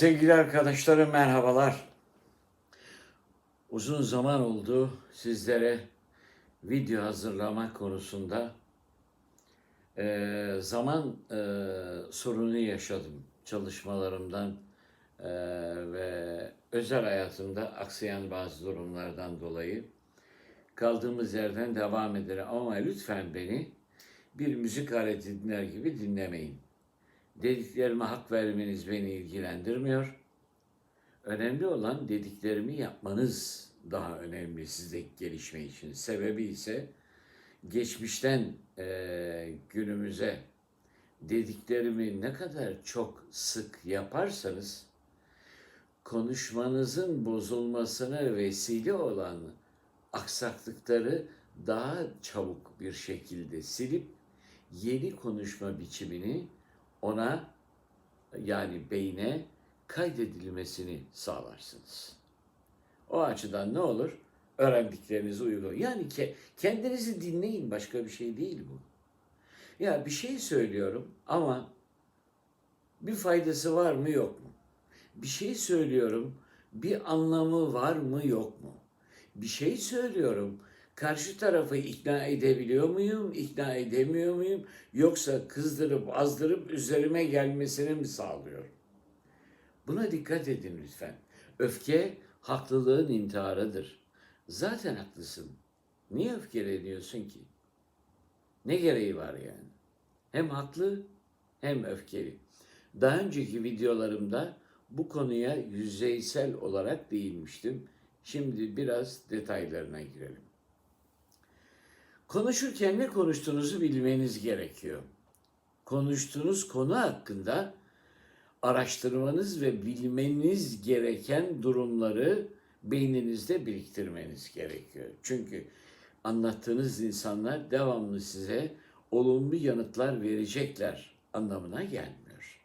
Sevgili arkadaşlarım merhabalar. Uzun zaman oldu sizlere video hazırlama konusunda eee, zaman eee, sorunu yaşadım çalışmalarımdan eee, ve özel hayatımda aksayan bazı durumlardan dolayı kaldığımız yerden devam ederim ama lütfen beni bir müzik aleti dinler gibi dinlemeyin. Dediklerime hak vermeniz beni ilgilendirmiyor. Önemli olan dediklerimi yapmanız daha önemli sizdeki gelişme için. Sebebi ise geçmişten eee, günümüze dediklerimi ne kadar çok sık yaparsanız konuşmanızın bozulmasına vesile olan aksaklıkları daha çabuk bir şekilde silip yeni konuşma biçimini ona yani beyne kaydedilmesini sağlarsınız. O açıdan ne olur? Öğrendiklerinizi uygulayın. Yani ke- kendinizi dinleyin başka bir şey değil bu. Ya bir şey söylüyorum ama bir faydası var mı yok mu? Bir şey söylüyorum bir anlamı var mı yok mu? Bir şey söylüyorum karşı tarafı ikna edebiliyor muyum, ikna edemiyor muyum? Yoksa kızdırıp azdırıp üzerime gelmesini mi sağlıyorum? Buna dikkat edin lütfen. Öfke haklılığın intiharıdır. Zaten haklısın. Niye öfkeleniyorsun ki? Ne gereği var yani? Hem haklı hem öfkeli. Daha önceki videolarımda bu konuya yüzeysel olarak değinmiştim. Şimdi biraz detaylarına girelim. Konuşurken ne konuştuğunuzu bilmeniz gerekiyor. Konuştuğunuz konu hakkında araştırmanız ve bilmeniz gereken durumları beyninizde biriktirmeniz gerekiyor. Çünkü anlattığınız insanlar devamlı size olumlu yanıtlar verecekler anlamına gelmiyor.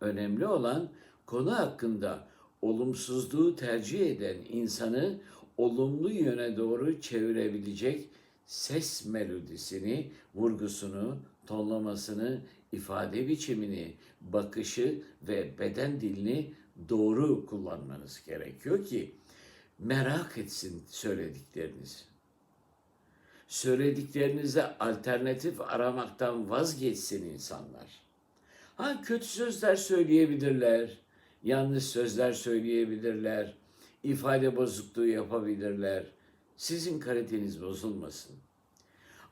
Önemli olan konu hakkında olumsuzluğu tercih eden insanı olumlu yöne doğru çevirebilecek ses melodisini, vurgusunu, tonlamasını, ifade biçimini, bakışı ve beden dilini doğru kullanmanız gerekiyor ki merak etsin söylediklerinizi. Söylediklerinize alternatif aramaktan vazgeçsin insanlar. Ha kötü sözler söyleyebilirler, yanlış sözler söyleyebilirler, ifade bozukluğu yapabilirler. Sizin kaliteniz bozulmasın.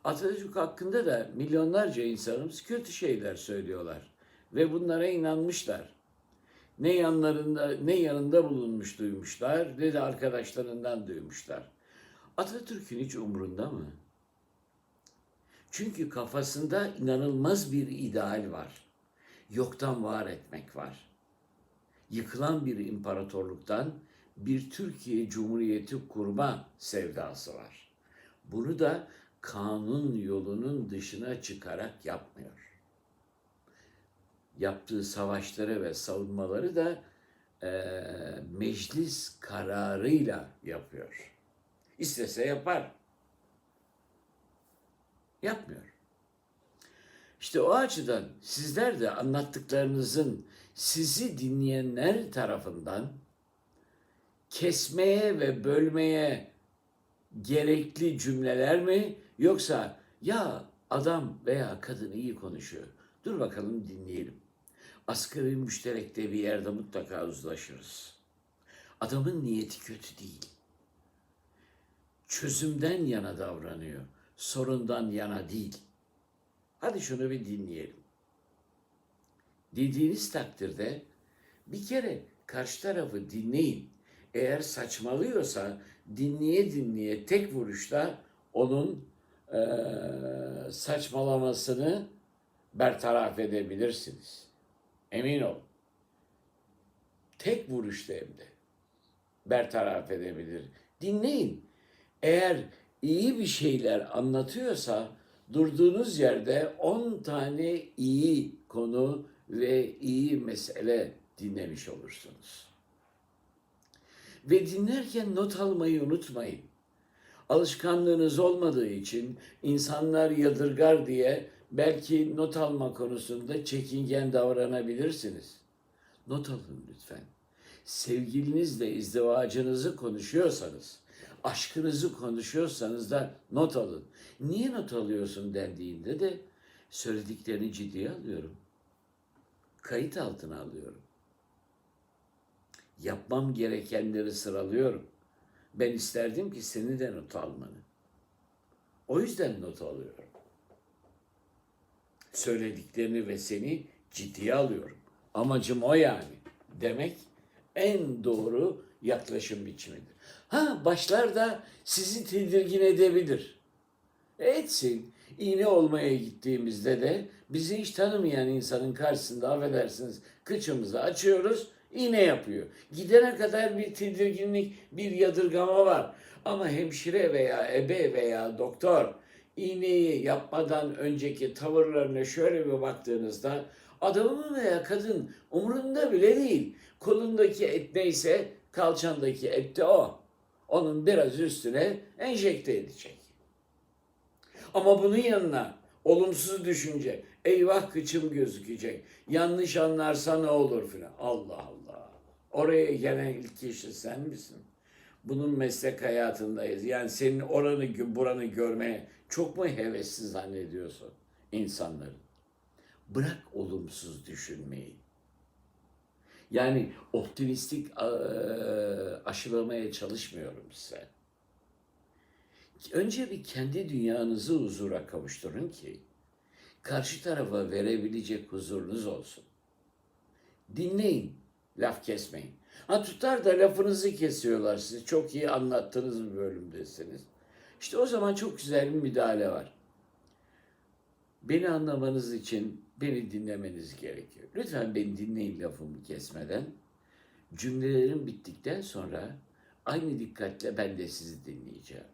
Atatürk hakkında da milyonlarca insanımız kötü şeyler söylüyorlar ve bunlara inanmışlar. Ne yanlarında ne yanında bulunmuş duymuşlar ne de arkadaşlarından duymuşlar. Atatürk'ün hiç umrunda mı? Çünkü kafasında inanılmaz bir ideal var. Yoktan var etmek var. Yıkılan bir imparatorluktan bir Türkiye Cumhuriyeti kurma sevdası var. Bunu da kanun yolunun dışına çıkarak yapmıyor. Yaptığı savaşları ve savunmaları da eee, meclis kararıyla yapıyor. İstese yapar. Yapmıyor. İşte o açıdan sizler de anlattıklarınızın sizi dinleyenler tarafından kesmeye ve bölmeye gerekli cümleler mi yoksa ya adam veya kadın iyi konuşuyor. Dur bakalım dinleyelim. Asgari müşterekte bir yerde mutlaka uzlaşırız. Adamın niyeti kötü değil. Çözümden yana davranıyor. Sorundan yana değil. Hadi şunu bir dinleyelim. Dediğiniz takdirde bir kere karşı tarafı dinleyin. Eğer saçmalıyorsa dinleye dinleye tek vuruşta onun eee, saçmalamasını bertaraf edebilirsiniz. Emin ol. Tek vuruşta hem de bertaraf edebilir. Dinleyin. Eğer iyi bir şeyler anlatıyorsa durduğunuz yerde 10 tane iyi konu ve iyi mesele dinlemiş olursunuz. Ve dinlerken not almayı unutmayın. Alışkanlığınız olmadığı için insanlar yadırgar diye belki not alma konusunda çekingen davranabilirsiniz. Not alın lütfen. Sevgilinizle izdivacınızı konuşuyorsanız, aşkınızı konuşuyorsanız da not alın. Niye not alıyorsun dendiğinde de söylediklerini ciddiye alıyorum. Kayıt altına alıyorum. Yapmam gerekenleri sıralıyorum. Ben isterdim ki seni de not almanı. O yüzden not alıyorum. Söylediklerini ve seni ciddiye alıyorum. Amacım o yani. Demek en doğru yaklaşım biçimidir. Ha başlarda sizi tedirgin edebilir. Etsin. İğne olmaya gittiğimizde de bizi hiç tanımayan insanın karşısında affedersiniz kıçımızı açıyoruz iğne yapıyor. Gidene kadar bir tedirginlik, bir yadırgama var. Ama hemşire veya ebe veya doktor iğneyi yapmadan önceki tavırlarına şöyle bir baktığınızda adamın veya kadın umurunda bile değil. Kolundaki et neyse kalçandaki et de o. Onun biraz üstüne enjekte edecek. Ama bunun yanına olumsuz düşünce, eyvah kıçım gözükecek, yanlış anlarsa ne olur filan. Allah Allah. Oraya gelen ilk kişi sen misin? Bunun meslek hayatındayız. Yani senin oranı buranı görmeye çok mu hevesli zannediyorsun insanların? Bırak olumsuz düşünmeyi. Yani optimistik aşılamaya çalışmıyorum size. Önce bir kendi dünyanızı huzura kavuşturun ki karşı tarafa verebilecek huzurunuz olsun. Dinleyin, laf kesmeyin. Ha tutar da lafınızı kesiyorlar size. Çok iyi anlattığınız bir bölümdesiniz. İşte o zaman çok güzel bir müdahale var. Beni anlamanız için beni dinlemeniz gerekiyor. Lütfen beni dinleyin lafımı kesmeden. Cümlelerim bittikten sonra aynı dikkatle ben de sizi dinleyeceğim.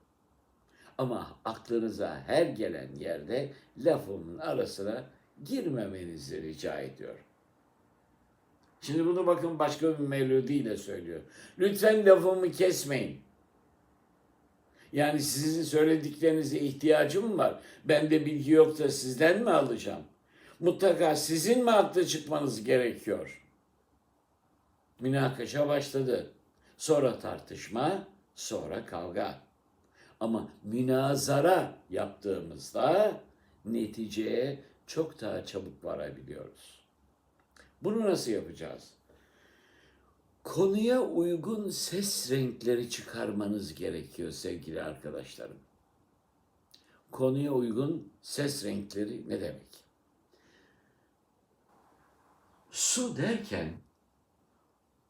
Ama aklınıza her gelen yerde lafımın arasına girmemenizi rica ediyorum. Şimdi bunu bakın başka bir melodiyle söylüyor. Lütfen lafımı kesmeyin. Yani sizin söylediklerinize ihtiyacım var. Bende bilgi yok da sizden mi alacağım? Mutlaka sizin mi haklı çıkmanız gerekiyor? Münakaşa başladı. Sonra tartışma, sonra kavga. Ama münazara yaptığımızda neticeye çok daha çabuk varabiliyoruz. Bunu nasıl yapacağız? Konuya uygun ses renkleri çıkarmanız gerekiyor sevgili arkadaşlarım. Konuya uygun ses renkleri ne demek? Su derken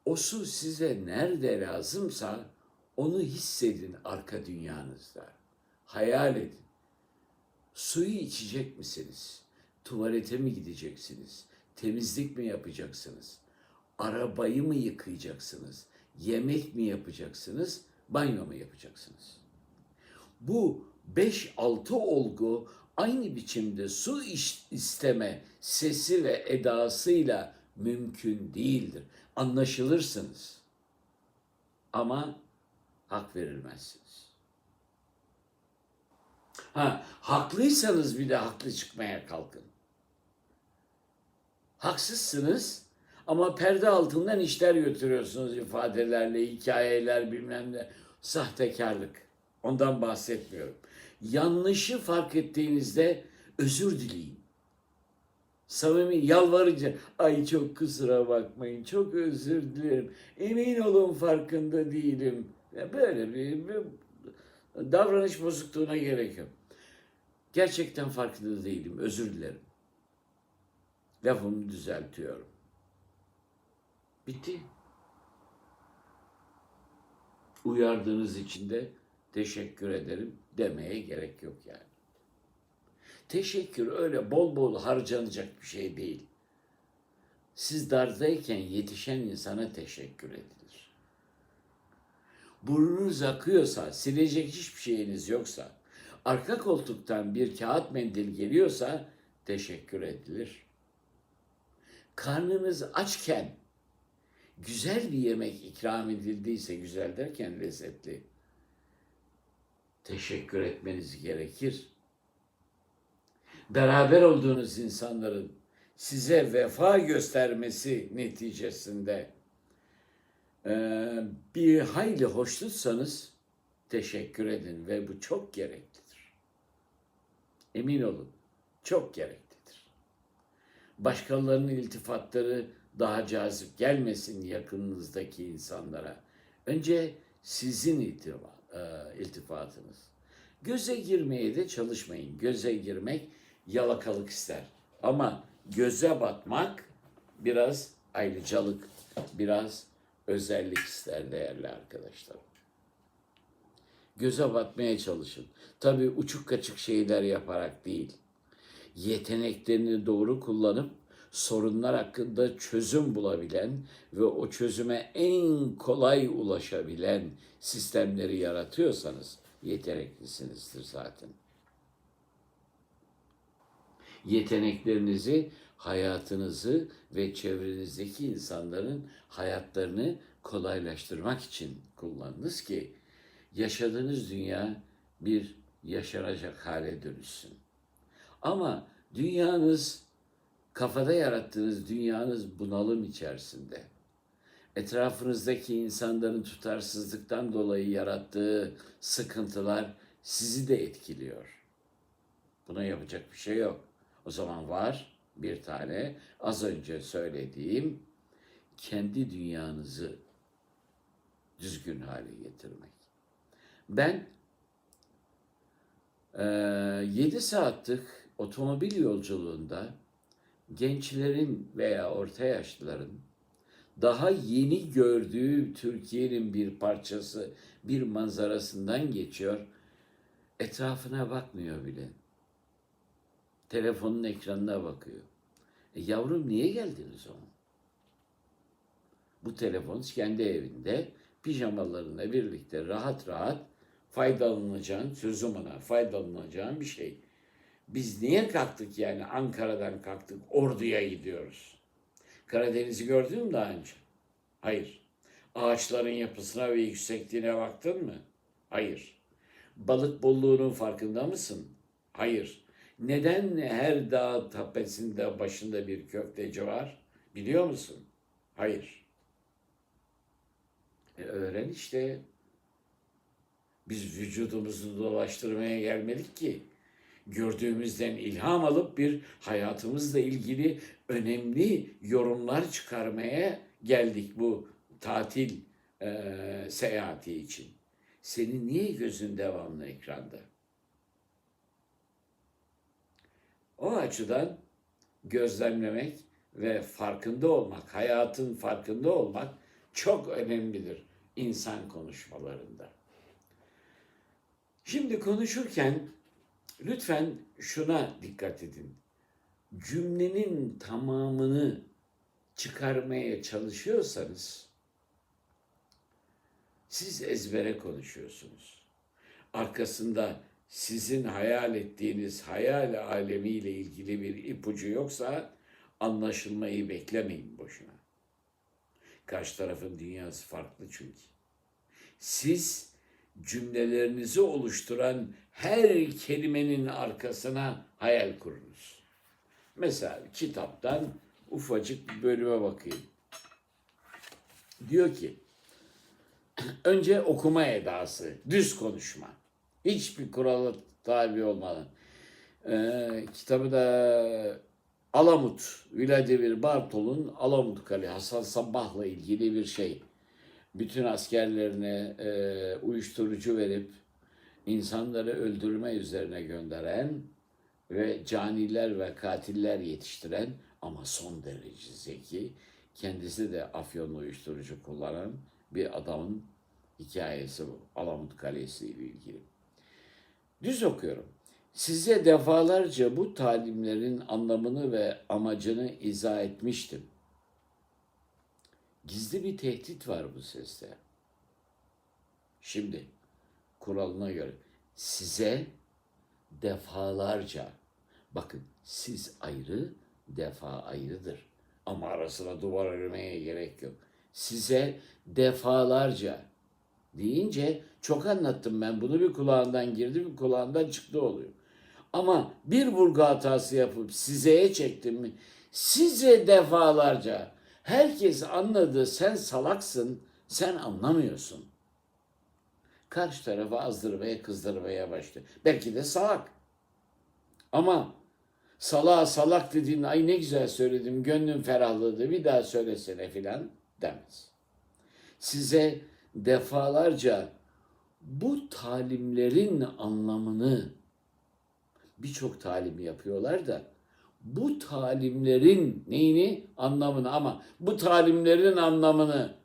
o su size nerede lazımsa onu hissedin arka dünyanızda. Hayal edin. Suyu içecek misiniz? Tuvalete mi gideceksiniz? Temizlik mi yapacaksınız? Arabayı mı yıkayacaksınız? Yemek mi yapacaksınız? Banyo mu yapacaksınız? Bu 5-6 olgu aynı biçimde su isteme sesi ve edasıyla mümkün değildir. Anlaşılırsınız. Ama hak verilmezsiniz. Ha, haklıysanız bir de haklı çıkmaya kalkın. Haksızsınız ama perde altından işler götürüyorsunuz ifadelerle, hikayeler bilmem ne. Sahtekarlık. Ondan bahsetmiyorum. Yanlışı fark ettiğinizde özür dileyin. Samimi yalvarınca ay çok kusura bakmayın çok özür dilerim. Emin olun farkında değilim. Ya böyle bir, bir davranış bozukluğuna gerek yok. Gerçekten farkında değilim. Özür dilerim. Lafımı düzeltiyorum. Bitti. Uyardığınız için de teşekkür ederim demeye gerek yok yani. Teşekkür öyle bol bol harcanacak bir şey değil. Siz dardayken yetişen insana teşekkür edilir. Burnunuz akıyorsa, silecek hiçbir şeyiniz yoksa, arka koltuktan bir kağıt mendil geliyorsa teşekkür edilir. Karnınız açken güzel bir yemek ikram edildiyse, güzel derken lezzetli, teşekkür etmeniz gerekir. Beraber olduğunuz insanların size vefa göstermesi neticesinde ee, bir hayli hoşnutsanız teşekkür edin ve bu çok gereklidir. Emin olun çok gereklidir. Başkalarının iltifatları daha cazip gelmesin yakınınızdaki insanlara. Önce sizin iltifa, e, iltifatınız. Göze girmeye de çalışmayın. Göze girmek yalakalık ister. Ama göze batmak biraz ayrıcalık, biraz özellik ister değerli arkadaşlarım. Göze batmaya çalışın. Tabii uçuk kaçık şeyler yaparak değil. Yeteneklerini doğru kullanıp sorunlar hakkında çözüm bulabilen ve o çözüme en kolay ulaşabilen sistemleri yaratıyorsanız yeteneklisinizdir zaten. Yeteneklerinizi hayatınızı ve çevrenizdeki insanların hayatlarını kolaylaştırmak için kullanınız ki yaşadığınız dünya bir yaşanacak hale dönüşsün. Ama dünyanız, kafada yarattığınız dünyanız bunalım içerisinde. Etrafınızdaki insanların tutarsızlıktan dolayı yarattığı sıkıntılar sizi de etkiliyor. Buna yapacak bir şey yok. O zaman var bir tane az önce söylediğim kendi dünyanızı düzgün hale getirmek. Ben e, 7 saatlik otomobil yolculuğunda gençlerin veya orta yaşlıların daha yeni gördüğü Türkiye'nin bir parçası, bir manzarasından geçiyor. Etrafına bakmıyor bile. Telefonun ekranına bakıyor. E yavrum niye geldin o? Bu telefon kendi evinde pijamalarına birlikte rahat rahat faydalanacağın, sözüm ona faydalanacağın bir şey. Biz niye kalktık yani Ankara'dan kalktık Ordu'ya gidiyoruz. Karadeniz'i gördün mü daha önce? Hayır. Ağaçların yapısına ve yüksekliğine baktın mı? Hayır. Balık bolluğunun farkında mısın? Hayır. Neden her dağ tepesinde başında bir köfteci var? Biliyor musun? Hayır. E öğren işte. Biz vücudumuzu dolaştırmaya gelmedik ki. Gördüğümüzden ilham alıp bir hayatımızla ilgili önemli yorumlar çıkarmaya geldik bu tatil e, seyahati için. Senin niye gözün devamlı ekranda? O açıdan gözlemlemek ve farkında olmak, hayatın farkında olmak çok önemlidir insan konuşmalarında. Şimdi konuşurken lütfen şuna dikkat edin. Cümlenin tamamını çıkarmaya çalışıyorsanız siz ezbere konuşuyorsunuz. Arkasında sizin hayal ettiğiniz hayal alemiyle ilgili bir ipucu yoksa anlaşılmayı beklemeyin boşuna. Karşı tarafın dünyası farklı çünkü. Siz cümlelerinizi oluşturan her kelimenin arkasına hayal kurunuz. Mesela kitaptan ufacık bir bölüme bakayım. Diyor ki, önce okuma edası, düz konuşma. Hiçbir kurala tabi olmadan. Ee, kitabı da Alamut, Vladimir Bartol'un Alamut Kale, Hasan Sabbah'la ilgili bir şey. Bütün askerlerine e, uyuşturucu verip insanları öldürme üzerine gönderen ve caniler ve katiller yetiştiren ama son derece zeki, kendisi de afyonlu uyuşturucu kullanan bir adamın hikayesi bu. Alamut Kalesi ile ilgili. Düz okuyorum. Size defalarca bu talimlerin anlamını ve amacını izah etmiştim. Gizli bir tehdit var bu seste. Şimdi kuralına göre size defalarca bakın siz ayrı defa ayrıdır. Ama arasına duvar örmeye gerek yok. Size defalarca deyince çok anlattım ben. Bunu bir kulağından girdi bir kulağından çıktı oluyor. Ama bir vurgu hatası yapıp sizeye çektim mi Size defalarca herkes anladı sen salaksın, sen anlamıyorsun. Karşı tarafı azdırmaya, kızdırmaya başlıyor. Belki de salak. Ama salağa salak dediğin ay ne güzel söyledim, gönlüm ferahladı bir daha söylesene filan demez. Size defalarca bu talimlerin anlamını birçok talim yapıyorlar da bu talimlerin neyini anlamını ama bu talimlerin anlamını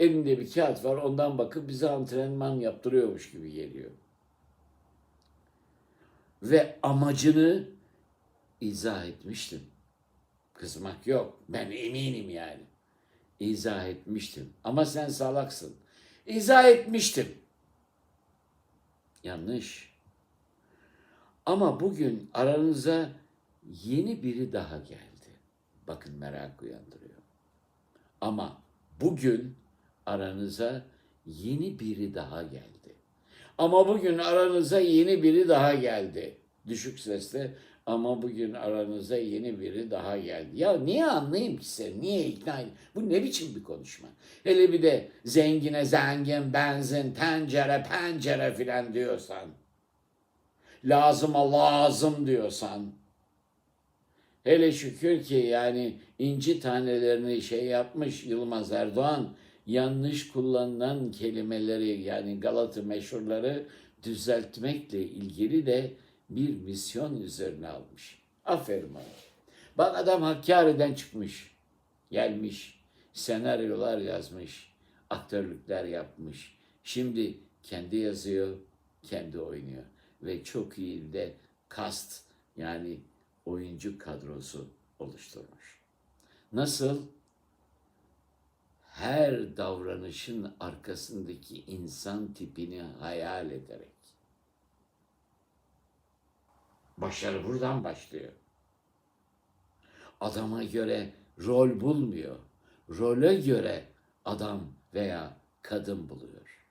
elinde bir kağıt var ondan bakıp bize antrenman yaptırıyormuş gibi geliyor. Ve amacını izah etmiştim. Kızmak yok. Ben eminim yani. İzah etmiştim. Ama sen salaksın. İzah etmiştim. Yanlış. Ama bugün aranıza yeni biri daha geldi. Bakın merak uyandırıyor. Ama bugün aranıza yeni biri daha geldi. Ama bugün aranıza yeni biri daha geldi. Düşük sesle ama bugün aranıza yeni biri daha geldi. Ya niye anlayayım ki sen? Niye ikna edeyim? Bu ne biçim bir konuşma? Hele bir de zengine zengin, benzin, tencere, pencere filan diyorsan. Lazıma lazım diyorsan. Hele şükür ki yani inci tanelerini şey yapmış Yılmaz Erdoğan yanlış kullanılan kelimeleri yani Galata meşhurları düzeltmekle ilgili de bir misyon üzerine almış. Aferin ona. Bak adam Hakkari'den çıkmış. Gelmiş. Senaryolar yazmış. Aktörlükler yapmış. Şimdi kendi yazıyor, kendi oynuyor. Ve çok iyi de kast yani oyuncu kadrosu oluşturmuş. Nasıl? Her davranışın arkasındaki insan tipini hayal ederek. Başarı buradan başlıyor. Adama göre rol bulmuyor. Role göre adam veya kadın buluyor.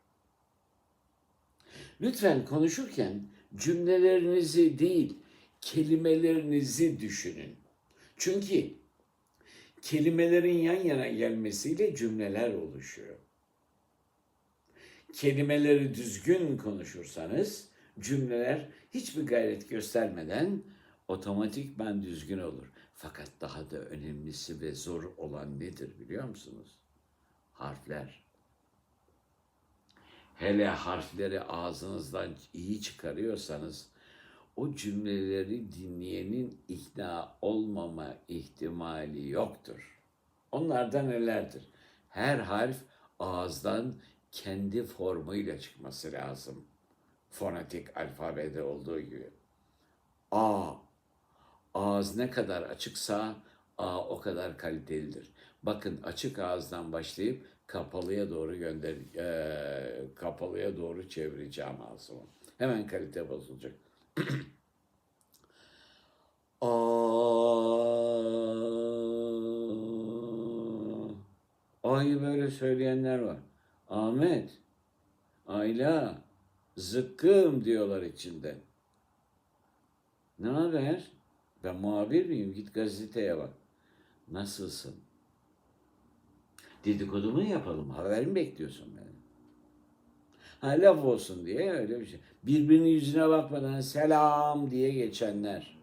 Lütfen konuşurken cümlelerinizi değil, kelimelerinizi düşünün. Çünkü kelimelerin yan yana gelmesiyle cümleler oluşuyor. Kelimeleri düzgün konuşursanız cümleler hiçbir gayret göstermeden otomatik ben düzgün olur. Fakat daha da önemlisi ve zor olan nedir biliyor musunuz? Harfler. Hele harfleri ağzınızdan iyi çıkarıyorsanız o cümleleri dinleyenin ikna olmama ihtimali yoktur. Onlardan nelerdir? Her harf ağızdan kendi formuyla çıkması lazım. Fonetik alfabede olduğu gibi. A. Ağız ne kadar açıksa A o kadar kalitelidir. Bakın açık ağızdan başlayıp kapalıya doğru gönder e, kapalıya doğru çevireceğim ağzımı. Hemen kalite bozulacak. Aa, A'yı böyle söyleyenler var. Ahmet, Ayla, zıkkım diyorlar içinde. Ne haber? Ben muhabir miyim? Git gazeteye bak. Nasılsın? Dedikodu mu yapalım? Haber mi bekliyorsun beni? Ha laf olsun diye öyle bir şey. Birbirinin yüzüne bakmadan selam diye geçenler.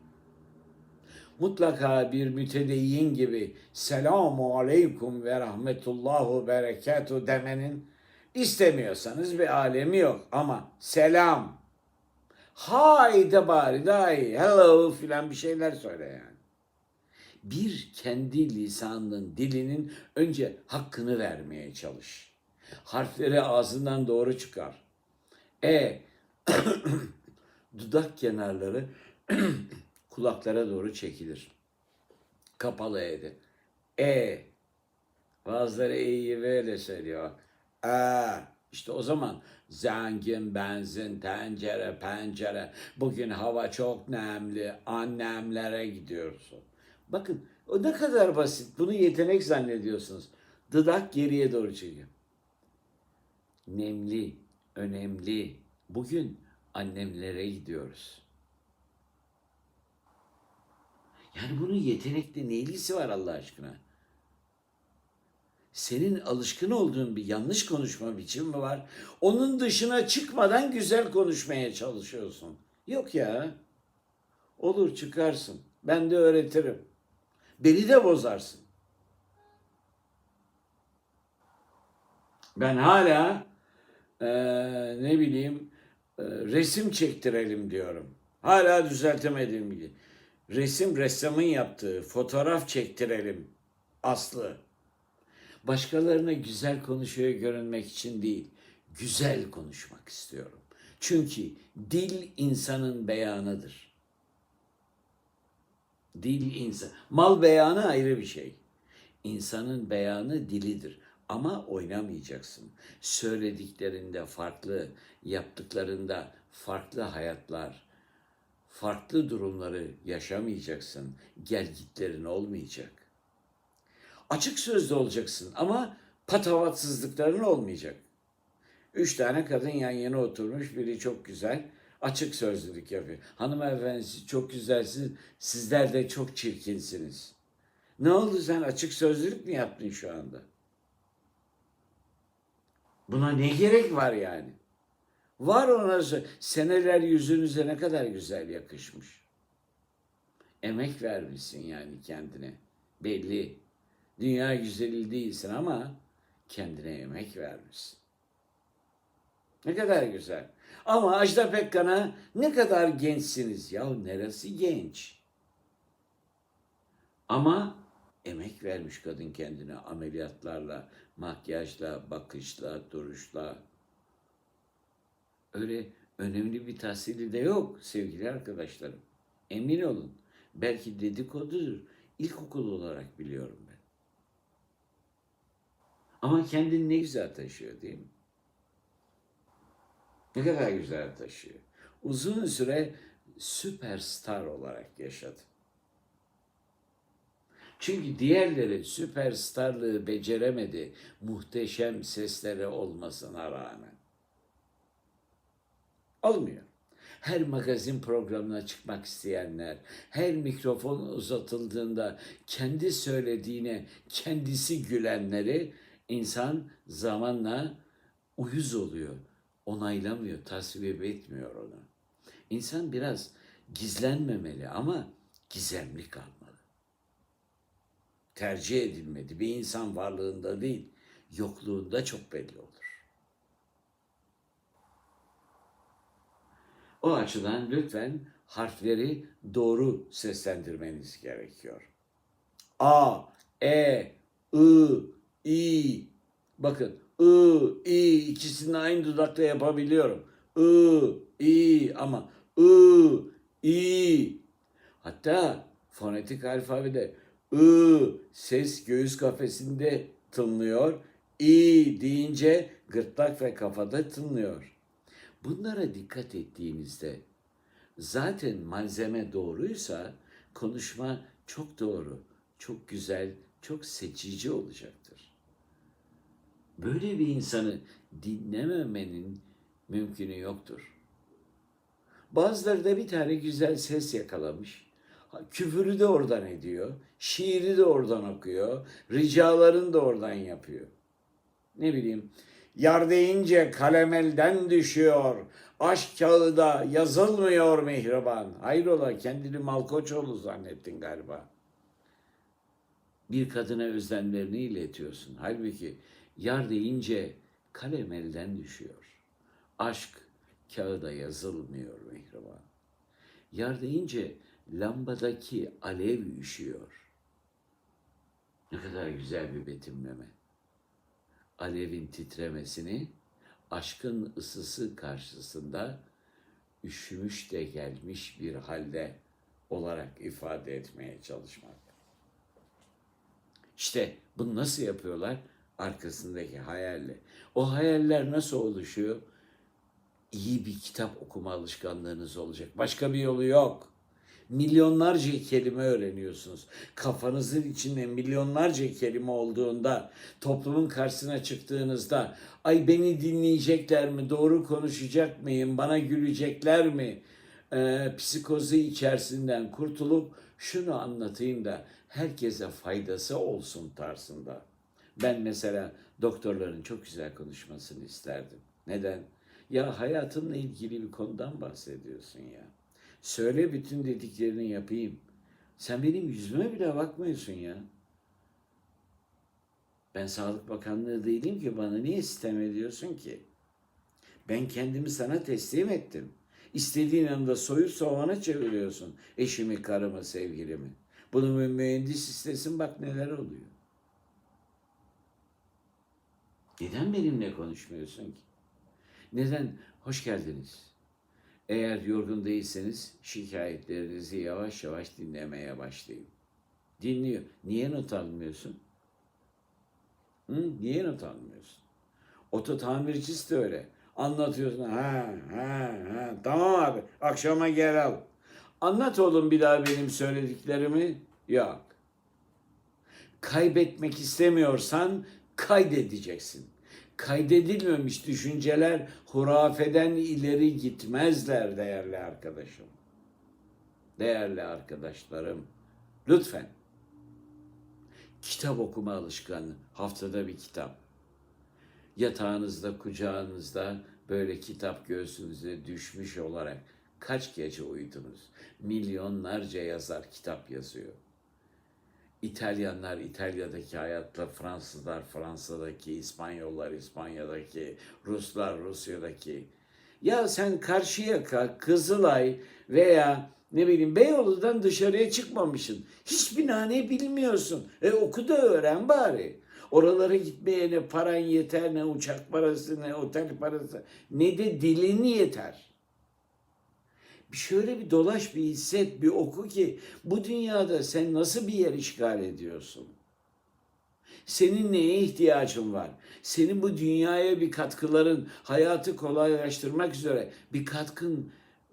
Mutlaka bir mütedeyyin gibi selamu aleyküm ve rahmetullahu berekatuhu demenin istemiyorsanız bir alemi yok. Ama selam, hay de bari dahi, hello filan bir şeyler söyle yani. Bir kendi lisanının, dilinin önce hakkını vermeye çalış. Harfleri ağzından doğru çıkar. E dudak kenarları kulaklara doğru çekilir. Kapalı E'de. E. Bazıları E'yi böyle söylüyor. A. İşte o zaman zengin, benzin, tencere, pencere. Bugün hava çok nemli. Annemlere gidiyorsun. Bakın o ne kadar basit. Bunu yetenek zannediyorsunuz. Dudak geriye doğru çekiyor. Nemli, önemli. Bugün annemlere gidiyoruz. Yani bunun yetenekle ne ilgisi var Allah aşkına? Senin alışkın olduğun bir yanlış konuşma biçimi mi var? Onun dışına çıkmadan güzel konuşmaya çalışıyorsun. Yok ya. Olur çıkarsın. Ben de öğretirim. Beni de bozarsın. Ben hala eee, ne bileyim eee, resim çektirelim diyorum. Hala düzeltemedim gibi. Resim ressamın yaptığı, fotoğraf çektirelim. Aslı. Başkalarına güzel konuşuyor görünmek için değil, güzel konuşmak istiyorum. Çünkü dil insanın beyanıdır. Dil insan. Mal beyanı ayrı bir şey. İnsanın beyanı dilidir. Ama oynamayacaksın. Söylediklerinde farklı, yaptıklarında farklı hayatlar, farklı durumları yaşamayacaksın. Gelgitlerin olmayacak. Açık sözlü olacaksın ama patavatsızlıkların olmayacak. Üç tane kadın yan yana oturmuş. Biri çok güzel. Açık sözlülük yapıyor. Hanımefendi siz çok güzelsiniz. Sizler de çok çirkinsiniz. Ne oldu sen açık sözlülük mü yaptın şu anda? Buna ne gerek var yani? Var ona seneler yüzünüze ne kadar güzel yakışmış. Emek vermişsin yani kendine. Belli. Dünya güzeli değilsin ama kendine emek vermişsin. Ne kadar güzel. Ama Ajda Pekkan'a ne kadar gençsiniz. Ya neresi genç? Ama emek vermiş kadın kendine ameliyatlarla, makyajla, bakışla, duruşla. Öyle önemli bir tahsili de yok sevgili arkadaşlarım. Emin olun. Belki dedikodudur. İlkokul olarak biliyorum ben. Ama kendini ne güzel taşıyor değil mi? Ne kadar güzel taşıyor. Uzun süre süperstar olarak yaşadı. Çünkü diğerleri süperstarlığı beceremedi muhteşem sesleri olmasına rağmen. Olmuyor. Her magazin programına çıkmak isteyenler, her mikrofon uzatıldığında kendi söylediğine kendisi gülenleri insan zamanla uyuz oluyor. Onaylamıyor, tasvip etmiyor onu. İnsan biraz gizlenmemeli ama gizemli kalmalı. Tercih edilmedi. Bir insan varlığında değil, yokluğunda çok belli olur. O açıdan lütfen harfleri doğru seslendirmeniz gerekiyor. A, E, I, I. Bakın I, I ikisini aynı dudakta yapabiliyorum. I, I ama I, I. Hatta fonetik alfabede I ses göğüs kafesinde tınlıyor. I deyince gırtlak ve kafada tınlıyor. Bunlara dikkat ettiğinizde zaten malzeme doğruysa konuşma çok doğru, çok güzel, çok seçici olacaktır. Böyle bir insanı dinlememenin mümkünü yoktur. Bazıları da bir tane güzel ses yakalamış. Küfürü de oradan ediyor, şiiri de oradan okuyor, ricalarını da oradan yapıyor. Ne bileyim, yar deyince kalem elden düşüyor, aşk kağıda yazılmıyor mihriban. Hayrola kendini Malkoçoğlu zannettin galiba. Bir kadına özlemlerini iletiyorsun. Halbuki yar deyince kalem elden düşüyor. Aşk kağıda yazılmıyor mihriban. Yar deyince lambadaki alev üşüyor. Ne kadar güzel bir betimleme. Alevin titremesini aşkın ısısı karşısında üşümüş de gelmiş bir halde olarak ifade etmeye çalışmak. İşte bunu nasıl yapıyorlar? Arkasındaki hayalle. O hayaller nasıl oluşuyor? İyi bir kitap okuma alışkanlığınız olacak. Başka bir yolu yok. Milyonlarca kelime öğreniyorsunuz. Kafanızın içinde milyonlarca kelime olduğunda, toplumun karşısına çıktığınızda, ay beni dinleyecekler mi, doğru konuşacak mıyım, bana gülecekler mi, Ee, psikozu içerisinden kurtulup şunu anlatayım da herkese faydası olsun tarzında. Ben mesela doktorların çok güzel konuşmasını isterdim. Neden? Ya hayatınla ilgili bir konudan bahsediyorsun ya. Söyle bütün dediklerini yapayım. Sen benim yüzüme bile bakmıyorsun ya. Ben Sağlık Bakanlığı değilim ki bana niye sistem ediyorsun ki? Ben kendimi sana teslim ettim. İstediğin anda soyup soğana çeviriyorsun. Eşimi, karımı, sevgilimi. Bunu bir mühendis istesin bak neler oluyor. Neden benimle konuşmuyorsun ki? Neden? Hoş geldiniz. Eğer yorgun değilseniz şikayetlerinizi yavaş yavaş dinlemeye başlayın. Dinliyor. Niye not almıyorsun? Hı? Niye not almıyorsun? Oto tamircisi de öyle. Anlatıyorsun. Ha, ha, ha. Tamam abi. Akşama gel al. Anlat oğlum bir daha benim söylediklerimi. Yok. Kaybetmek istemiyorsan kaydedeceksin. Kaydedilmemiş düşünceler hurafeden ileri gitmezler değerli arkadaşım. Değerli arkadaşlarım. Lütfen. Kitap okuma alışkanlığı. Haftada bir kitap. Yatağınızda, kucağınızda böyle kitap göğsünüze düşmüş olarak kaç gece uyudunuz? Milyonlarca yazar kitap yazıyor. İtalyanlar İtalya'daki hayatla, Fransızlar Fransa'daki, İspanyollar İspanya'daki, Ruslar Rusya'daki. Ya sen Karşıyaka, Kızılay veya ne bileyim Beyoğlu'dan dışarıya çıkmamışsın. Hiçbir nane bilmiyorsun. E oku da öğren bari. Oralara gitmeye ne paran yeter, ne uçak parası, ne otel parası, ne de dilin yeter. Şöyle bir dolaş, bir hisset, bir oku ki bu dünyada sen nasıl bir yer işgal ediyorsun? Senin neye ihtiyacın var? Senin bu dünyaya bir katkıların, hayatı kolaylaştırmak üzere bir katkın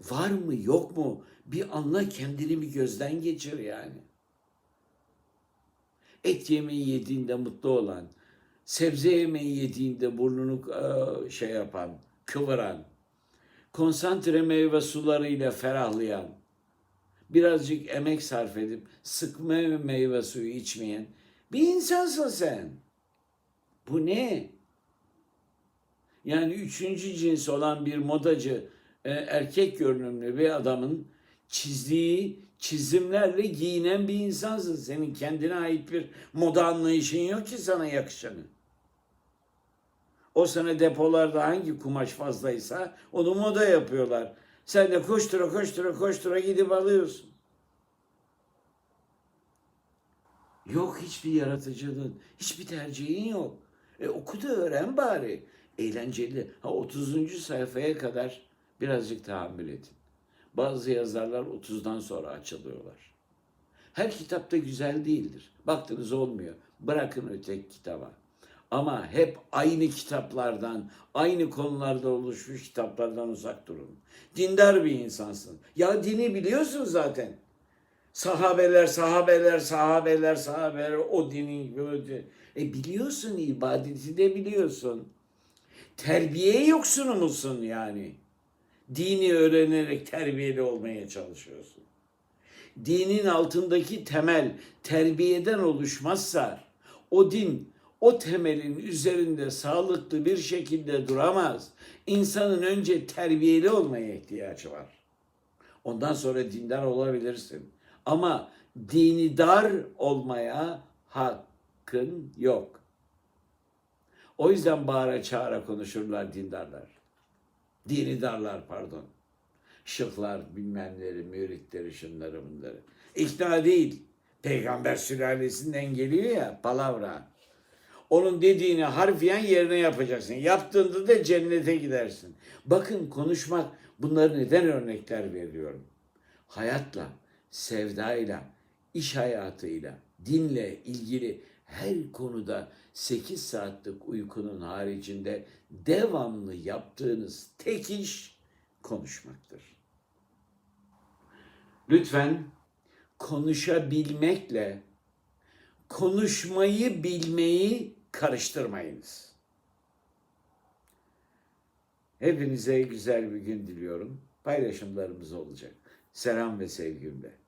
var mı, yok mu? Bir anla kendini bir gözden geçir yani. Et yemeği yediğinde mutlu olan, sebze yemeği yediğinde burnunu şey yapan, kıvıran, konsantre meyve sularıyla ferahlayan, birazcık emek sarf edip sıkma meyve suyu içmeyen bir insansın sen. Bu ne? Yani üçüncü cins olan bir modacı, e, erkek görünümlü bir adamın çizdiği çizimlerle giyinen bir insansın. Senin kendine ait bir moda anlayışın yok ki sana yakışanı. O sene depolarda hangi kumaş fazlaysa onu moda yapıyorlar. Sen de koştura koştura koştura gidip alıyorsun. Yok hiçbir yaratıcılığın, hiçbir tercihin yok. E oku da öğren bari. Eğlenceli. Ha 30. sayfaya kadar birazcık tahammül edin. Bazı yazarlar 30'dan sonra açılıyorlar. Her kitap da güzel değildir. Baktınız olmuyor. Bırakın öteki kitaba. Ama hep aynı kitaplardan, aynı konularda oluşmuş kitaplardan uzak durun. Dindar bir insansın. Ya dini biliyorsun zaten. Sahabeler, sahabeler, sahabeler, sahabeler o dinin böyle. E biliyorsun ibadeti de biliyorsun. Terbiye yoksunu musun yani? Dini öğrenerek terbiyeli olmaya çalışıyorsun. Dinin altındaki temel terbiyeden oluşmazsa o din o temelin üzerinde sağlıklı bir şekilde duramaz. İnsanın önce terbiyeli olmaya ihtiyacı var. Ondan sonra dindar olabilirsin. Ama dini dar olmaya hakkın yok. O yüzden bağıra çağıra konuşurlar dindarlar. Dini darlar pardon. Şıklar bilmemleri, müritleri, şunları bunları. İkna değil. Peygamber sülalesinden geliyor ya palavra. Onun dediğini harfiyen yerine yapacaksın. Yaptığında da cennete gidersin. Bakın konuşmak bunları neden örnekler veriyorum. Hayatla, sevdayla, iş hayatıyla, dinle ilgili her konuda 8 saatlik uykunun haricinde devamlı yaptığınız tek iş konuşmaktır. Lütfen konuşabilmekle konuşmayı bilmeyi karıştırmayınız. Hepinize güzel bir gün diliyorum. Paylaşımlarımız olacak. Selam ve sevgimle.